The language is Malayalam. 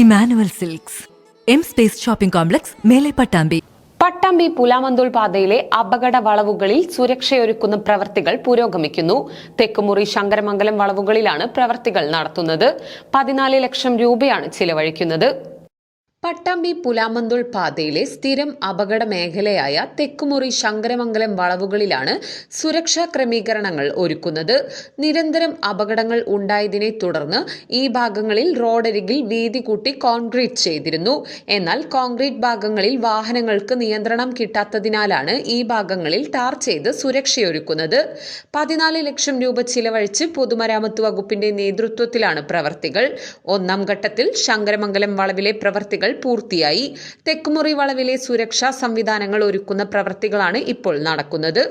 Emmanuel Silks. M space shopping complex Mele Pattambi. Pattambi Pulamanthole പാതയിലെ അപകട വളവുകളിൽ സുരക്ഷയൊരുക്കുന്ന പ്രവർത്തികൾ പുരോഗമിക്കുന്നു. തെക്കുമുറി ശങ്കരമംഗലം വളവുകളിലാണ് പ്രവർത്തികൾ നടത്തുന്നത്. പതിനാല് ലക്ഷം രൂപയാണ് ചിലവഴിക്കുന്നത്. പട്ടാമ്പി പുലാമന്തോൾ പാതയിലെ സ്ഥിരം അപകട മേഖലയായ തെക്കുമുറി ശങ്കരമംഗലം വളവുകളിലാണ് സുരക്ഷാ ക്രമീകരണങ്ങൾ ഒരുക്കുന്നത്. നിരന്തരം അപകടങ്ങൾ ഉണ്ടായതിനെ തുടർന്ന് ഈ ഭാഗങ്ങളിൽ റോഡരികിൽ വീതി കൂട്ടി കോൺക്രീറ്റ് ചെയ്തിരുന്നു. എന്നാൽ കോൺക്രീറ്റ് ഭാഗങ്ങളിൽ വാഹനങ്ങൾക്ക് നിയന്ത്രണം കിട്ടാത്തതിനാലാണ് ഈ ഭാഗങ്ങളിൽ ടാർ ചെയ്ത് സുരക്ഷയൊരുക്കുന്നത്. പതിനാല് ലക്ഷം രൂപ ചിലവഴിച്ച് പൊതുമരാമത്ത് വകുപ്പിന്റെ നേതൃത്വത്തിലാണ് പ്രവർത്തികൾ. ഒന്നാം ഘട്ടത്തിൽ ശങ്കരമംഗലം വളവിലെ പ്രവർത്തികൾ പൂർത്തിയായി. തെക്കുമുറി വളവിലെ സുരക്ഷാ സംവിധാനങ്ങൾ ഒരുക്കുന്ന പ്രവൃത്തികളാണ് ഇപ്പോൾ നടക്കുന്നത്.